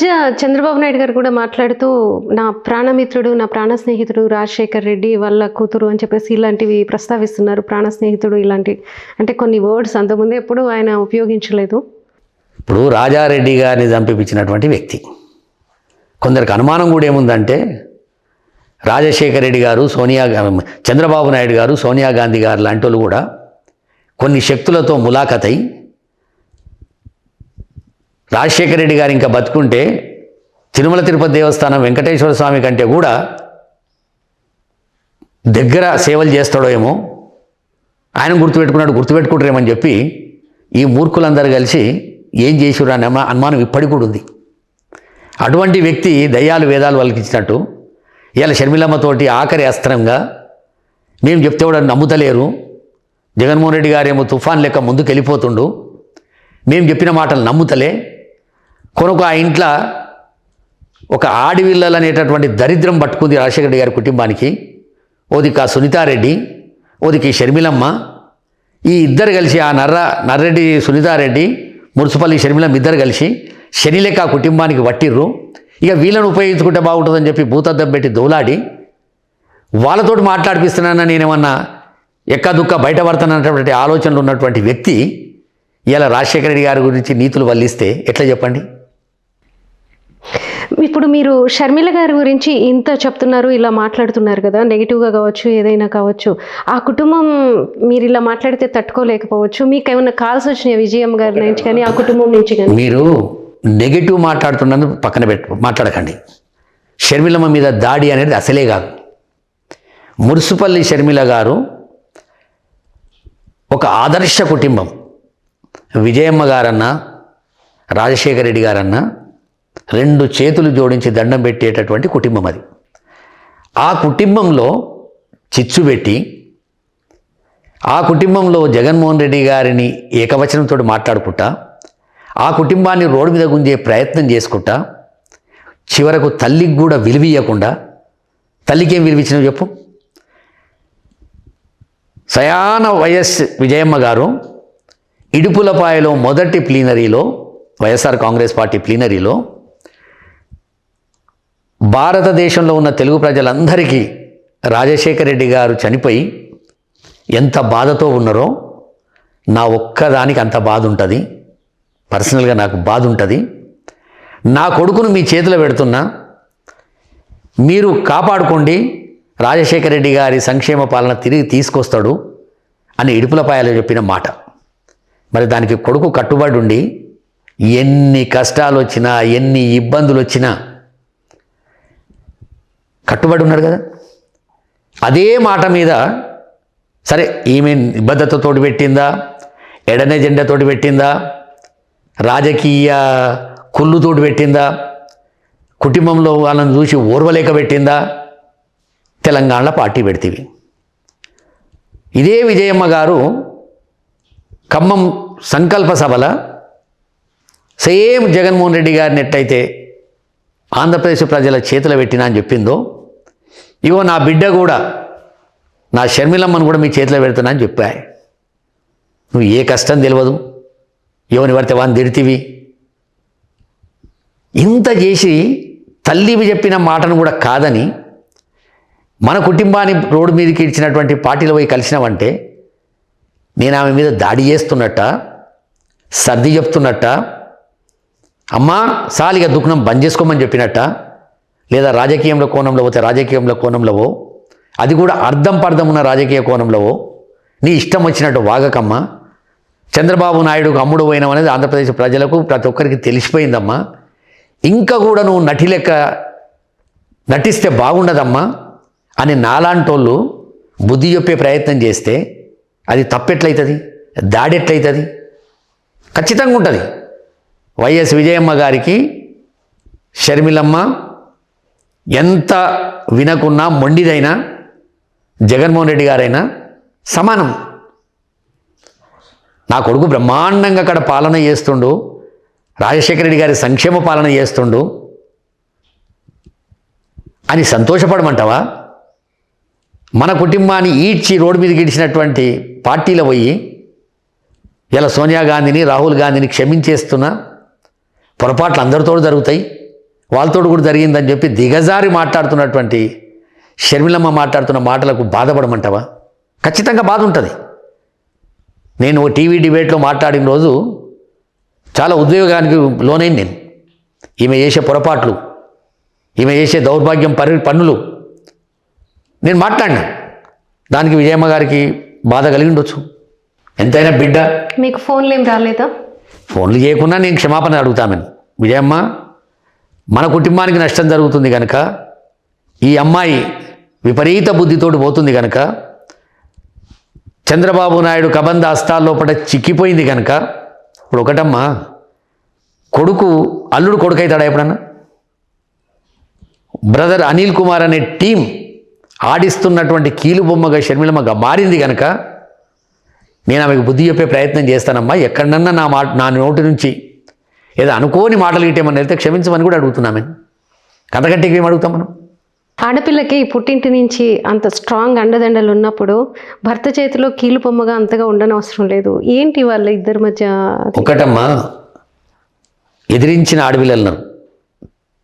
జ- చంద్రబాబు నాయుడు గారు కూడా మాట్లాడుతూ నా ప్రాణమిత్రుడు నా ప్రాణ స్నేహితుడు రాజశేఖర్ రెడ్డి వాళ్ళ కూతురు అని చెప్పేసి ఇలాంటివి ప్రస్తావిస్తున్నారు. ప్రాణ స్నేహితుడు ఇలాంటి అంటే కొన్ని వర్డ్స్ అంతకుముందు ఎప్పుడు ఆయన ఉపయోగించలేదు. ఇప్పుడు రాజారెడ్డి గారిని చంపించినటువంటి వ్యక్తి. కొందరికి అనుమానం కూడా ఏముందంటే రాజశేఖర రెడ్డి గారు సోనియా చంద్రబాబు నాయుడు గారు సోనియా గాంధీ గారు లాంటి వాళ్ళు కూడా కొన్ని శక్తులతో ములాఖతై రాజశేఖర రెడ్డి గారు ఇంకా బతుకుంటే తిరుమల తిరుపతి దేవస్థానం వెంకటేశ్వర స్వామి కంటే కూడా దగ్గర సేవలు చేస్తాడో ఏమో ఆయన గుర్తుపెట్టుకున్నాడు గుర్తుపెట్టుకుంటారేమని చెప్పి ఈ మూర్ఖులందరూ కలిసి ఏం చేసిరు అనే అనుమానం ఇప్పటికి కూడా ఉంది. అటువంటి వ్యక్తి దయ్యాలు వేదాలు వాళ్ళకి ఇచ్చినట్టు ఇలా షర్మిలమ్మతోటి ఆఖరి అస్త్రంగా మేము చెప్తే కూడా నమ్ముతలేరు. జగన్మోహన్ రెడ్డి గారేమో తుఫాన్ లెక్క ముందుకు వెళ్ళిపోతుండు మేము చెప్పిన మాటలు నమ్ముతలే. కొనుక ఆ ఇంట్లో ఒక ఆడివిల్లలు అనేటటువంటి దరిద్రం పట్టుకుంది రాజశేఖర రెడ్డి గారి కుటుంబానికి. ఓదిక సునీతారెడ్డి ఓదికి షర్మిలమ్మ. ఈ ఇద్దరు కలిసి ఆ నర్ర నర్రెడ్డి సునీతారెడ్డి మున్సిపల్ షర్మిలమ్మ ఇద్దరు కలిసి శనిలేక ఆ కుటుంబానికి వట్టిర్రు. ఇక వీళ్ళని ఉపయోగించుకుంటే బాగుంటుందని చెప్పి భూతద్దం పెట్టి దౌలాడి వాళ్ళతోటి మాట్లాడిపిస్తున్నానని నేనేమన్నా ఎక్కదుక్క బయటపడుతున్నటువంటి ఆలోచనలు ఉన్నటువంటి వ్యక్తి ఇలా రాజశేఖర రెడ్డి గారి గురించి నీతులు వల్లిస్తే ఎట్లా చెప్పండి? ఇప్పుడు మీరు షర్మిల గారి గురించి ఇంత చెప్తున్నారు ఇలా మాట్లాడుతున్నారు కదా నెగిటివ్గా కావచ్చు ఏదైనా కావచ్చు ఆ కుటుంబం మీరు ఇలా మాట్లాడితే తట్టుకోలేకపోవచ్చు మీకు ఏమైనా కాల్స్ వచ్చినాయి విజయం గారి నుంచి కానీ ఆ కుటుంబం నుంచి కానీ? మీరు నెగిటివ్ మాట్లాడుతున్నందుకు పక్కన పెట్టు మాట్లాడకండి. షర్మిలమ్మ మీద దాడి అనేది అసలే కాదు. మురుసుపల్లి షర్మిల గారు ఒక ఆదర్శ కుటుంబం. విజయమ్మ గారన్నా రాజశేఖర రెడ్డి గారన్నా రెండు చేతులు జోడించి దండం పెట్టేటటువంటి కుటుంబం అది. ఆ కుటుంబంలో చిచ్చు పెట్టి ఆ కుటుంబంలో జగన్మోహన్ రెడ్డి గారిని ఏకవచనంతో మాట్లాడుకుంటా ఆ కుటుంబాన్ని రోడ్డు మీద గుంజే ప్రయత్నం చేసుకుంటా చివరకు తల్లికి కూడా విలువియకుండా తల్లికి ఏం విలువిచ్చినావు చెప్పు? సయాన వైఎస్ విజయమ్మ గారు ఇడుపులపాయలో మొదటి ప్లీనరీలో వైఎస్ఆర్ కాంగ్రెస్ పార్టీ ప్లీనరీలో భారతదేశంలో ఉన్న తెలుగు ప్రజలందరికీ రాజశేఖర రెడ్డి గారు చనిపోయి ఎంత బాధతో ఉన్నారో నా ఒక్కదానికి అంత బాధ ఉంటుంది. పర్సనల్గా నాకు బాధ ఉంటుంది. నా కొడుకును మీ చేతిలో పెడుతున్నా. మీరు కాపాడుకోండి. రాజశేఖర రెడ్డి గారి సంక్షేమ పాలన తిరిగి తీసుకొస్తాడు అని ఇడుపులపాయలో చెప్పిన మాట. మరి దానికి కొడుకు కట్టుబడి ఉండి ఎన్ని కష్టాలు వచ్చినా ఎన్ని ఇబ్బందులు వచ్చినా కట్టుబడి ఉన్నాడు కదా. అదే మాట మీద సరే ఈమె నిబద్ధతతోటి పెట్టిందా? ఎడనే జెండాతోటి పెట్టిందా? రాజకీయ కుళ్ళుతోటి పెట్టిందా? కుటుంబంలో వాళ్ళని చూసి ఓర్వలేక పెట్టిందా? తెలంగాణలో పార్టీ పెడితేవి. ఇదే విజయమ్మ గారు ఖమ్మం సంకల్ప సభల సేమ్ జగన్మోహన్ రెడ్డి గారిని ఎట్టయితే ఆంధ్రప్రదేశ్ ప్రజల చేతుల పెట్టినా అని చెప్పిందో ఇగో నా బిడ్డ కూడా నా షర్మిలమ్మను కూడా మీ చేతిలో పెడుతున్నా అని చెప్పా. నువ్వు ఏ కష్టం తెలియదు ఎవరిని పడితే వాడిని తిడితివి. ఇంత చేసి తల్లివి చెప్పిన మాటను కూడా కాదని మన కుటుంబాన్ని రోడ్డు మీదకి ఇచ్చినటువంటి పార్టీలో పోయి కలిసినావంటే నేను ఆమె మీద దాడి చేస్తున్నట్ట సర్ది చెప్తున్నట్ట అమ్మా సాలిగా దుఃఖం బంద్ చేసుకోమని చెప్పినట్ట లేదా రాజకీయంలో కోణంలో పోతే రాజకీయంలో కోణంలోవో అది కూడా అర్థం పర్థం ఉన్న రాజకీయ కోణంలోవో నీ ఇష్టం వచ్చినట్టు వాగకమ్మా. చంద్రబాబు నాయుడుకు అమ్ముడు పోయినాం అనేది ఆంధ్రప్రదేశ్ ప్రజలకు ప్రతి ఒక్కరికి తెలిసిపోయిందమ్మా. ఇంకా కూడా నువ్వు నటి లెక్క నటిస్తే బాగుండదమ్మా అని నాలాంటోళ్ళు బుద్ధి చెప్పే ప్రయత్నం చేస్తే అది తప్పెట్లయితుంది దాడి ఎట్లయితుంది ఖచ్చితంగా ఉంటుంది. వైఎస్ విజయమ్మ గారికి షర్మిలమ్మ ఎంత వినకున్నా మొండిదైనా జగన్మోహన్ రెడ్డి గారైనా సమానం. నా కొడుకు బ్రహ్మాండంగా అక్కడ పాలన చేస్తుండు రాజశేఖర రెడ్డి గారి సంక్షేమ పాలన చేస్తుండు. అని సంతోషపడమంటావా? మన కుటుంబాన్ని ఈడ్చి రోడ్డు మీద ఇడిచినటువంటి పార్టీలో పోయి ఇలా సోనియా గాంధీని రాహుల్ గాంధీని క్షమించేస్తున్న పొరపాట్లు అందరితో జరుగుతాయి. వాళ్ళతో కూడా జరిగిందని చెప్పి దిగజారి మాట్లాడుతున్నటువంటి షర్మిలమ్మ మాట్లాడుతున్న మాటలకు బాధపడమంటావా? ఖచ్చితంగా బాధ ఉంటుంది. నేను ఓ టీవీ డిబేట్లో మాట్లాడిన రోజు చాలా ఉద్వేగానికి లోనైంది నేను. ఈమె చేసే పొరపాట్లు ఈమె చేసే దౌర్భాగ్యం పరి పన్నులు నేను మాట్లాడినా. దానికి విజయమ్మ గారికి బాధ కలిగి ఉండొచ్చు ఎంతైనా బిడ్డ. మీకు ఫోన్లు ఏం రాలేదా? ఫోన్లు చేయకుండా నేను క్షమాపణ అడుగుతామని విజయమ్మ మన కుటుంబానికి నష్టం జరుగుతుంది కనుక ఈ అమ్మాయి విపరీత బుద్ధితోటి పోతుంది కనుక చంద్రబాబు నాయుడు కబంధ హస్తాల్లోపట చిక్కిపోయింది కనుక ఇప్పుడు ఒకటమ్మా కొడుకు అల్లుడు కొడుకు అవుతాడా ఎప్పుడన్నా? బ్రదర్ అనిల్ కుమార్ అనే టీం ఆడిస్తున్నటువంటి కీలు బొమ్మగా షర్మిలమ్మగా మారింది కనుక నేను ఆమెకు బుద్ధి చెప్పే ప్రయత్నం చేస్తానమ్మా ఎక్కడన్నా నా మాట నా నోటి నుంచి ఏదో అనుకోని మాటలు గిట్టేమని వెళ్తే క్షమించమని కూడా అడుగుతున్నామే. అంతకంటే ఏం అడుగుతాం మనం? ఆడపిల్లకి పుట్టింటి నుంచి అంత స్ట్రాంగ్ అండదండలు ఉన్నప్పుడు భర్త చేతిలో కీలు బొమ్మగా అంతగా ఉండనవసరం లేదు. ఏంటి వాళ్ళ ఇద్దరి మధ్య? ఒకటమ్మా ఎదిరించిన ఆడపిల్లలను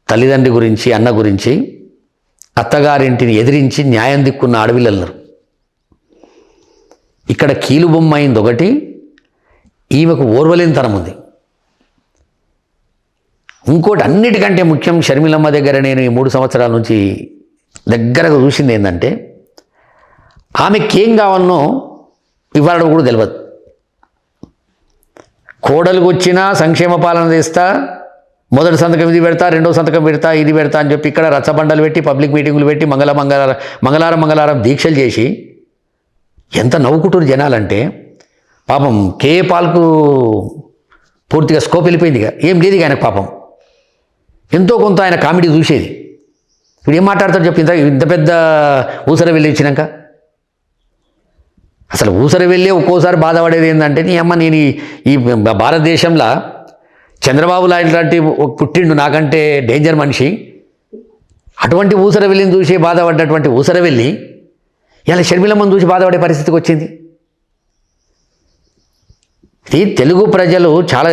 తల్లిదండ్రి గురించి అన్న గురించి అత్తగారింటిని ఎదిరించి న్యాయం దిక్కున్న ఆడపిల్లలను. ఇక్కడ కీలు బొమ్మ అయింది ఒకటి ఈమెకు ఓర్వలేనితనం ఉంది. ఇంకోటి అన్నిటికంటే ముఖ్యం షర్మిలమ్మ దగ్గర నేను ఈ మూడు సంవత్సరాల నుంచి దగ్గరగా చూసింది ఏంటంటే ఆమెకి ఏం కావాలనో ఇవాళ కూడా తెలియదు కోడలికి వచ్చినా సంక్షేమ పాలన చేస్తా మొదటి సంతకం ఇది పెడతా రెండో సంతకం పెడతా ఇది పెడతా అని చెప్పి ఇక్కడ రచ్చబండలు పెట్టి పబ్లిక్ మీటింగులు పెట్టి మంగళ మంగళారం మంగళవారం మంగళవారం దీక్షలు చేసి ఎంత నవ్వుకుంటున్న జనాలంటే పాపం కే పాల్కు పూర్తిగా స్కోప్ వెళ్ళిపోయింది ఇక ఏం లేదు ఇక ఆయనకు పాపం. ఎంతో కొంత ఆయన కామెడీ చూసేది. ఇప్పుడు ఏం మాట్లాడతాడు చెప్పి ఇంత ఇంత పెద్ద ఊసర వెళ్ళి ఇచ్చినాక అసలు ఊసర వెళ్ళి ఒక్కోసారి బాధపడేది ఏంటంటే నీ అమ్మ నేను ఈ- భారతదేశంలో చంద్రబాబు లాంటి పుట్టిండు నాకంటే డేంజర్ మనిషి. అటువంటి ఊసర వెళ్ళిని చూసి బాధపడ్డటువంటి ఊసర వెళ్ళి ఇలా షర్మిలమ్మను చూసి బాధపడే పరిస్థితికి వచ్చింది. ఇది తెలుగు ప్రజలు చాలా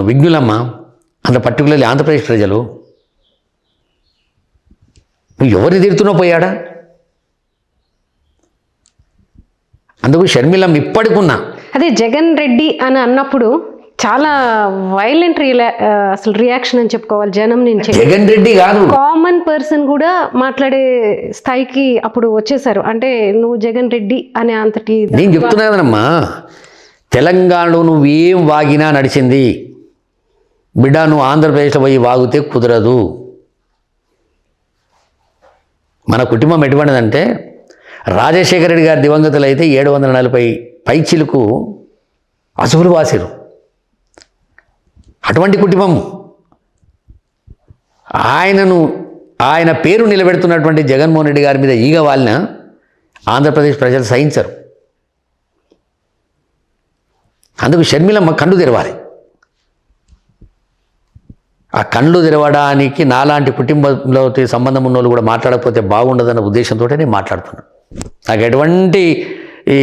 విఘ్నులమ్మా అంత పర్టికులర్లీ ఆంధ్రప్రదేశ్ ప్రజలు నువ్వు ఎవరిని తిడుతున్నా పోయాడా? అందుకు షర్మిలమ్మ ఇప్పటికున్నా. అదే జగన్ రెడ్డి అని అన్నప్పుడు చాలా వైలెంట్ రియా అసలు రియాక్షన్ అని చెప్పుకోవాలి జనం నుంచి. జగన్ రెడ్డి కాదు. కామన్ పర్సన్ కూడా మాట్లాడే స్థాయికి అప్పుడు వచ్చేసారు. అంటే నువ్వు జగన్ రెడ్డి అనే అంతటి నేను చెప్తున్నా కదమ్మా తెలంగాణలో నువ్వేం వాగినా నడిచింది బిడ్డ నువ్వు ఆంధ్రప్రదేశ్లో పోయి వాగితే కుదరదు. మన కుటుంబం ఎటువంటిదంటే రాజశేఖర రెడ్డి గారి దివంగతులు అయితే ఏడు వందల నలభై పైచిలకు అసువులు వాసిరు అటువంటి కుటుంబం. ఆయనను ఆయన పేరు నిలబెడుతున్నటువంటి జగన్మోహన్ రెడ్డి గారి మీద ఈగ వాలిన ఆంధ్రప్రదేశ్ ప్రజలు సహించరు. అందుకు షర్మిలమ్మ కళ్ళు తెరవాలి. ఆ కళ్ళు తెరవడానికి నాలాంటి కుటుంబంలో సంబంధం ఉన్న వాళ్ళు కూడా మాట్లాడకపోతే బాగుండదన్న ఉద్దేశంతో నేను మాట్లాడుతున్నాను నాకు ఎటువంటి ఈ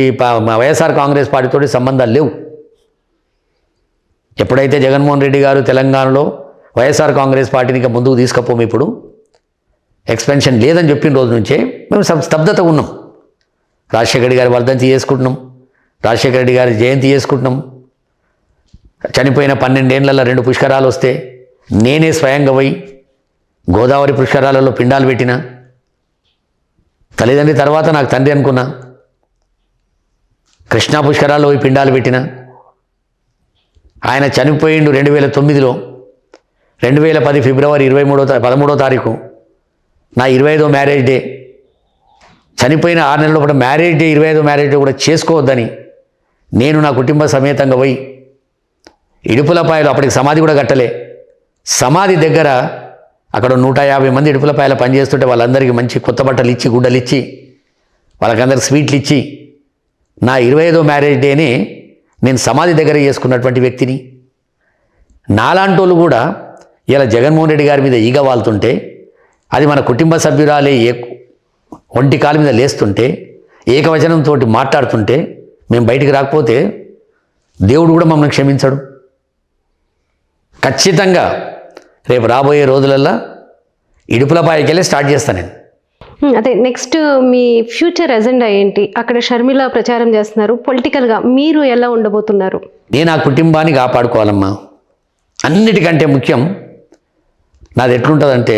వైఎస్ఆర్ కాంగ్రెస్ పార్టీతో సంబంధాలు లేవు. ఎప్పుడైతే జగన్మోహన్ రెడ్డి గారు తెలంగాణలో వైఎస్ఆర్ కాంగ్రెస్ పార్టీని ఇంకా ముందుకు తీసుకపోము ఇప్పుడు ఎక్స్పెన్షన్ లేదని చెప్పిన రోజు నుంచే మేము స్తబ్దత ఉన్నాం. రాజశేఖర రెడ్డి గారి వర్ధంతి చేసుకుంటున్నాం. రాజశేఖర రెడ్డి గారి జయంతి చేసుకుంటున్నాం. చనిపోయిన పన్నెండేళ్ళలో రెండు పుష్కరాలు వస్తే నేనే స్వయంగా పోయి గోదావరి పుష్కరాలలో పిండాలు పెట్టిన తల్లిదండ్రి తర్వాత నాకు తండ్రి అనుకున్నా కృష్ణా పుష్కరాల్లో పోయి పిండాలు పెట్టిన ఆయన చనిపోయిండు రెండు వేల తొమ్మిదిలో రెండు వేల పది ఫిబ్రవరి ఇరవై మూడో పదమూడో తారీఖు నా ఇరవై ఐదో మ్యారేజ్ డే. చనిపోయిన ఆరు నెలల లోపల మ్యారేజ్ డే ఇరవై ఐదో మ్యారేజ్ డే కూడా చేసుకోవద్దని నేను నా కుటుంబ సమేతంగా పోయి ఇడుపులపాయలు అప్పటికి సమాధి కూడా కట్టలే. సమాధి దగ్గర అక్కడ నూట యాభై మంది ఇడుపులపాయల పనిచేస్తుంటే వాళ్ళందరికీ మంచి కొత్త బట్టలు ఇచ్చి గుడ్డలు ఇచ్చి వాళ్ళకందరికి స్వీట్లు ఇచ్చి నా ఇరవై ఐదో మ్యారేజ్ డేని నేను సమాధి దగ్గర చేసుకున్నటువంటి వ్యక్తిని. నాలాంటి వాళ్ళు కూడా ఇలా జగన్మోహన్ రెడ్డి గారి మీద ఈగ వాళ్తుంటే అది మన కుటుంబ సభ్యురాలే ఏ ఒంటి కాలు మీద లేస్తుంటే ఏకవచనంతో మాట్లాడుతుంటే మేము బయటికి రాకపోతే దేవుడు కూడా మమ్మల్ని క్షమించడు. ఖచ్చితంగా రేపు రాబోయే రోజులల్లో ఇడుపులపాయకి వెళ్ళి స్టార్ట్ చేస్తాను నేను. అదే నెక్స్ట్ మీ ఫ్యూచర్ ఎజెండా ఏంటి? అక్కడ షర్మిల ప్రచారం చేస్తున్నారు. పొలిటికల్గా మీరు ఎలా ఉండబోతున్నారు? నేను ఆ కుటుంబాన్ని కాపాడుకోవాలమ్మా. అన్నిటికంటే ముఖ్యం నాది ఎట్లుంటుందంటే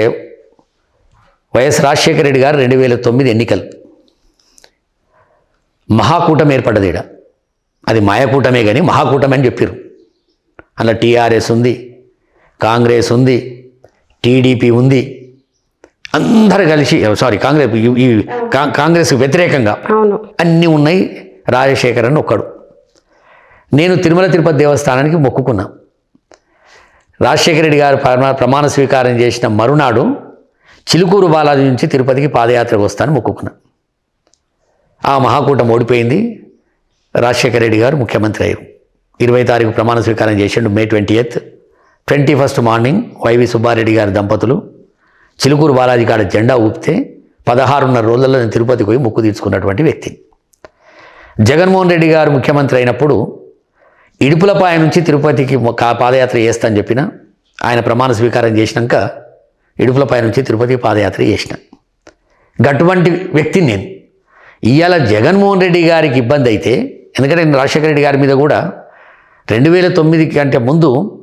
వైఎస్ రాజశేఖర రెడ్డి గారు రెండు వేల తొమ్మిది ఎన్నికలు. మహాకూటమి ఏర్పడ్డది అది మాయకూటమే కానీ మహాకూటమి అని చెప్పారు అలా టీఆర్ఎస్ ఉంది కాంగ్రెస్ ఉంది టీడీపీ ఉంది అందరు కలిసి సారీ కాంగ్రెస్ ఈ- ఈ కా- కాంగ్రెస్కి వ్యతిరేకంగా అన్నీ ఉన్నాయి రాజశేఖర్ అని ఒక్కడు. నేను తిరుమల తిరుపతి దేవస్థానానికి మొక్కుకున్నా. రాజశేఖర రెడ్డి గారు ప్రమా- ప్రమాణ స్వీకారం చేసిన మరునాడు చిలుకూరు బాలాజీ నుంచి తిరుపతికి పాదయాత్రకు వస్తానని మొక్కుకున్నా. ఆ మహాకూటం ఓడిపోయింది రాజశేఖర రెడ్డి గారు ముఖ్యమంత్రి అయ్యారు. ఇరవై తారీఖు ప్రమాణ స్వీకారం చేసిండు May twenty eighth. Twenty first morning YV Subba Reddy గారి దంపతులు చిలుకూరు బాలాజీ కాడ జెండా ఊపితే పదహారున్నర రోజుల్లో నేను తిరుపతికి పోయి ముక్కు తీర్చుకున్నటువంటి వ్యక్తి. జగన్మోహన్ రెడ్డి గారు ముఖ్యమంత్రి అయినప్పుడు ఇడుపులపాయ నుంచి తిరుపతికి మొ- పాదయాత్ర చేస్తాను చెప్పిన ఆయన ప్రమాణ స్వీకారం చేసినాక ఇడుపులపాయ నుంచి తిరుపతికి పాదయాత్ర చేసిన. గటువంటి వ్యక్తిని నేను. ఇవాళ జగన్మోహన్ రెడ్డి గారికి ఇబ్బంది అయితే ఎందుకంటే నేను రాజశేఖర రెడ్డి గారి మీద కూడా రెండు వేల తొమ్మిది కంటే ముందు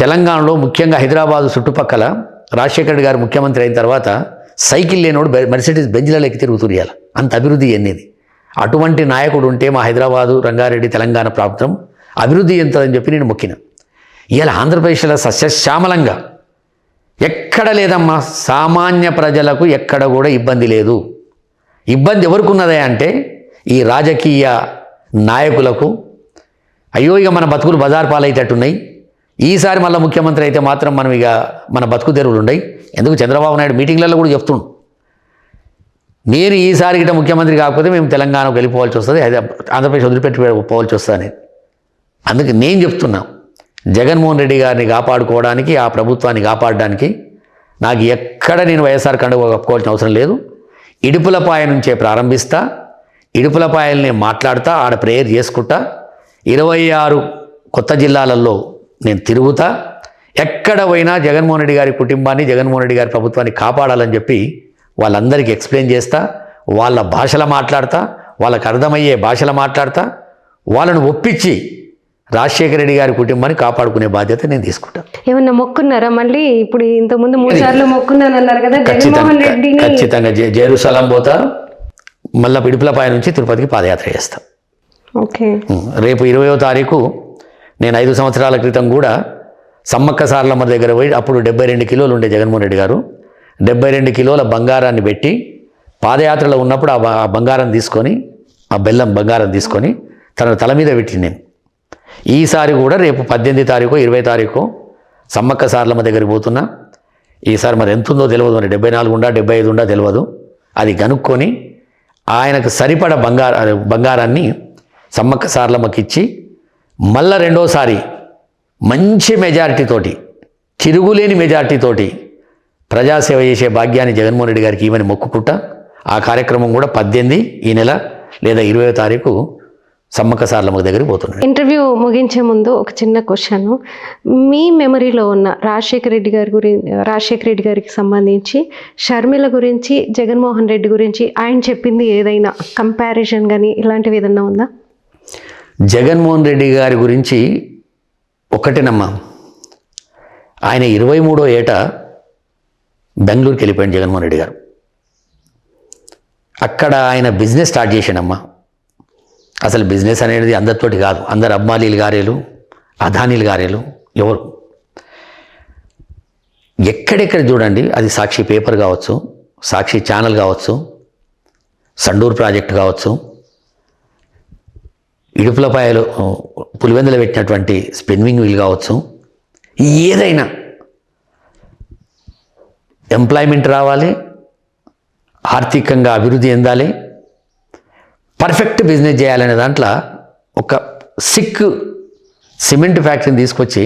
తెలంగాణలో ముఖ్యంగా హైదరాబాదు చుట్టుపక్కల రాజశేఖర్ గారు ముఖ్యమంత్రి అయిన తర్వాత సైకిల్ లేనోడు బె- మెర్సిడీస్ బెంజ్లలో ఎక్కి తిరుగుతురియాలి అంత అభివృద్ధి చెందింది అటువంటి నాయకుడు ఉంటే మా హైదరాబాదు రంగారెడ్డి తెలంగాణ ప్రాంతం అభివృద్ధి చెందుతుందని చెప్పి నేను మొక్కిన. ఇవాళ ఆంధ్రప్రదేశ్లో సస్యశ్యామలంగా ఎక్కడ లేదమ్మా సామాన్య ప్రజలకు ఎక్కడ కూడా ఇబ్బంది లేదు. ఇబ్బంది ఎవరికి అంటే ఈ రాజకీయ నాయకులకు. అయ్యో ఇక మన బతుకులు బజార్ పాలయ్యేటట్టున్నాయి. ఈసారి మళ్ళీ ముఖ్యమంత్రి అయితే మాత్రం మనం ఇక మన బతుకు తెరువులు ఉండయి. ఎందుకు? చంద్రబాబు నాయుడు మీటింగ్లలో కూడా చెప్తుండు. నేను ఈసారి గిట్ట ముఖ్యమంత్రి కాకపోతే మేము తెలంగాణకు వెళ్ళిపోవాల్సి వస్తుంది. హైదరాబాద్ ఆంధ్రప్రదేశ్ వదిలిపెట్టి పోవాల్సి వస్తుంది అందుకే నేను చెప్తున్నా జగన్మోహన్ రెడ్డి గారిని కాపాడుకోవడానికి ఆ ప్రభుత్వాన్ని కాపాడడానికి నాకు ఎక్కడ నేను వైఎస్ఆర్ కండుగ కప్పుకోవాల్సిన అవసరం లేదు. ఇడుపులపాయ నుంచే ప్రారంభిస్తా ఇడుపులపాయల్ని మాట్లాడుతా ఆడ ప్రేయర్ చేసుకుంటా. ఇరవై ఆరు కొత్త జిల్లాలలో నేను తిరుగుతా ఎక్కడ పోయినా జగన్మోహన్ రెడ్డి గారి కుటుంబాన్ని జగన్మోహన్ రెడ్డి గారి ప్రభుత్వాన్ని కాపాడాలని చెప్పి వాళ్ళందరికీ ఎక్స్ప్లెయిన్ చేస్తా వాళ్ళ భాషలో మాట్లాడతా వాళ్ళకి అర్థమయ్యే భాషలో మాట్లాడతా వాళ్ళను ఒప్పించి రాజశేఖర రెడ్డి గారి కుటుంబాన్ని కాపాడుకునే బాధ్యత నేను తీసుకుంటాను ఏమన్నా మొక్కున్నారా మళ్ళీ? ఇప్పుడు ఇంతకుముందు మూడు సార్లు మొక్కున్నాను అన్నారు కదా జగన్మోహన్ ఖచ్చితంగా రెడ్డిని ఖచ్చితంగా జెరూసలం పోతా మళ్ళీ పిడుపులపాయ నుంచి తిరుపతికి పాదయాత్ర చేస్తా. ఓకే. రేపు ఇరవయో తారీఖు నేను ఐదు సంవత్సరాల క్రితం కూడా సమ్మక్క సార్లమ్మ దగ్గర పోయి అప్పుడు డెబ్బై రెండు కిలోలు ఉండే జగన్మోహన్ రెడ్డి గారు. డెబ్బై రెండు కిలోల బంగారాన్ని పెట్టి పాదయాత్రలో ఉన్నప్పుడు ఆ బంగారం తీసుకొని ఆ బెల్లం బంగారం తీసుకొని తన తల మీద పెట్టి నేను. ఈసారి కూడా రేపు పద్దెనిమిది తారీఖు ఇరవై తారీఖు సమ్మక్క సార్లమ్మ దగ్గరికి పోతున్నా. ఈసారి మరి ఎంత ఉందో తెలియదు మరి. డెబ్బై నాలుగు ఉండా డెబ్బై ఐదు ఉండా తెలియదు అది కనుక్కొని ఆయనకు సరిపడ బంగార బంగారాన్ని సమ్మక్క సార్లమ్మకి ఇచ్చి మళ్ళా రెండోసారి మంచి మెజారిటీతోటి తిరుగులేని మెజారిటీతోటి ప్రజాసేవ చేసే భాగ్యాన్ని జగన్మోహన్ రెడ్డి గారికి ఇవని మొక్కుకుంటా ఆ కార్యక్రమం కూడా పద్దెనిమిది ఈ నెల లేదా ఇరవై తారీఖు సమ్మక్క సార్లమ్మ దగ్గరికి పోతున్నాను ఇంటర్వ్యూ ముగించే ముందు ఒక చిన్న క్వశ్చన్. మీ మెమరీలో ఉన్న రాజశేఖర రెడ్డి గారి గురించి రాజశేఖర రెడ్డి గారికి సంబంధించి షర్మిల గురించి జగన్మోహన్ రెడ్డి గురించి ఆయన చెప్పింది ఏదైనా కంపారిజన్ కానీ ఇలాంటివి ఏదన్నా ఉందా? జగన్మోహన్ రెడ్డి గారి గురించి ఒక్కటేనమ్మా ఆయన ఇరవై మూడో ఏట బెంగళూరుకి వెళ్ళిపోయాడు జగన్మోహన్ రెడ్డి గారు. అక్కడ ఆయన బిజినెస్ స్టార్ట్ చేశాడమ్మా. అసలు బిజినెస్ అనేది అందరితోటి కాదు. అందరు అబ్మాలీలు గారేలు అదానీలు గారేలు ఎవరు? ఎక్కడెక్కడ చూడండి అది సాక్షి పేపర్ కావచ్చు సాక్షి ఛానల్ కావచ్చు సండూర్ ప్రాజెక్ట్ కావచ్చు ఇడుపులపాయలు పులివెందులు పెట్టినటువంటి స్పిన్నింగ్ వీల్ కావచ్చు. ఏదైనా ఎంప్లాయ్మెంట్ రావాలి ఆర్థికంగా అభివృద్ధి చెందాలి పర్ఫెక్ట్ బిజినెస్ చేయాలనే దాంట్లో ఒక సిక్ సిమెంట్ ఫ్యాక్టరీని తీసుకొచ్చి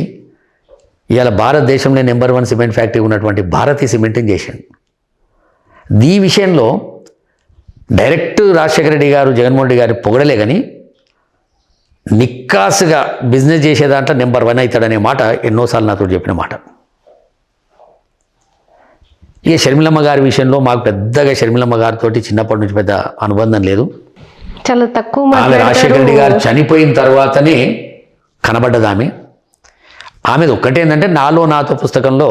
ఇవాళ భారతదేశంలో నెంబర్ వన్ సిమెంట్ ఫ్యాక్టరీ ఉన్నటువంటి భారతీయ సిమెంట్ని చేశాడు ఈ విషయంలో డైరెక్ట్ రాజశేఖర రెడ్డి గారు జగన్మోహన్ రెడ్డి గారు పొగడలే కానీ నిక్కాసుగా బిజినెస్ చేసే దాంట్లో నెంబర్ వన్ అవుతాడనే మాట ఎన్నోసార్లు నాతో చెప్పిన మాట. ఇక షర్మిలమ్మ గారి విషయంలో మాకు పెద్దగా షర్మిలమ్మ గారితో చిన్నప్పటి నుంచి పెద్ద అనుబంధం లేదు. చాలా తక్కువ ఆమె రాజశేఖర రెడ్డి గారు చనిపోయిన తర్వాతనే కనబడ్డది ఆమె. ఆమెది ఒక్కటేందంటే నాలో నాతో పుస్తకంలో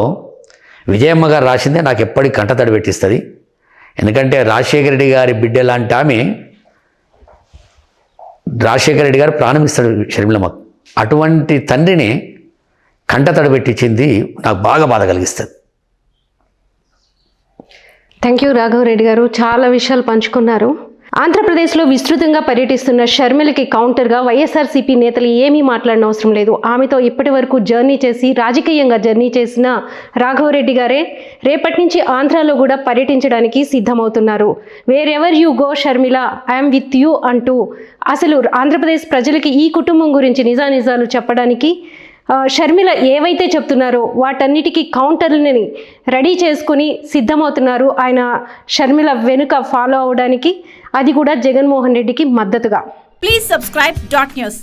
విజయమ్మ గారు రాసిందే నాకు ఎప్పటికి కంటతడి పెట్టిస్తుంది. ఎందుకంటే రాజశేఖర రెడ్డి గారి బిడ్డ లాంటి ఆమె రాజశేఖర రెడ్డి గారు ప్రాణం ఇస్తాడు షర్మిలమ్మ అటువంటి తండ్రిని కంట తడబెట్టించింది నాకు బాగా బాధ కలిగిస్తుంది. థ్యాంక్ యూ రాఘవరెడ్డి గారు. చాలా విషయాలు పంచుకున్నారు. ఆంధ్రప్రదేశ్లో విస్తృతంగా పర్యటిస్తున్న షర్మిలకి కౌంటర్గా వైఎస్ఆర్సీపీ నేతలు ఏమీ మాట్లాడిన అవసరం లేదు. ఆమెతో ఇప్పటి వరకు జర్నీ చేసి రాజకీయంగా జర్నీ చేసిన రాఘవరెడ్డి గారే రేపటి నుంచి ఆంధ్రాలో కూడా పర్యటించడానికి సిద్ధమవుతున్నారు. Wherever you go Sharmila I'm with you అంటూ అసలు ఆంధ్రప్రదేశ్ ప్రజలకి ఈ కుటుంబం గురించి నిజానిజాలు చెప్పడానికి షర్మిల ఏవైతే చెప్తున్నారో వాటన్నిటికీ కౌంటర్లని రెడీ చేసుకుని సిద్ధమవుతున్నారు. ఆయన షర్మిల వెనుక ఫాలో అవడానికి అది కూడా జగన్మోహన్ రెడ్డికి మద్దతుగా ప్లీజ్ సబ్స్క్రైబ్ డాట్ న్యూస్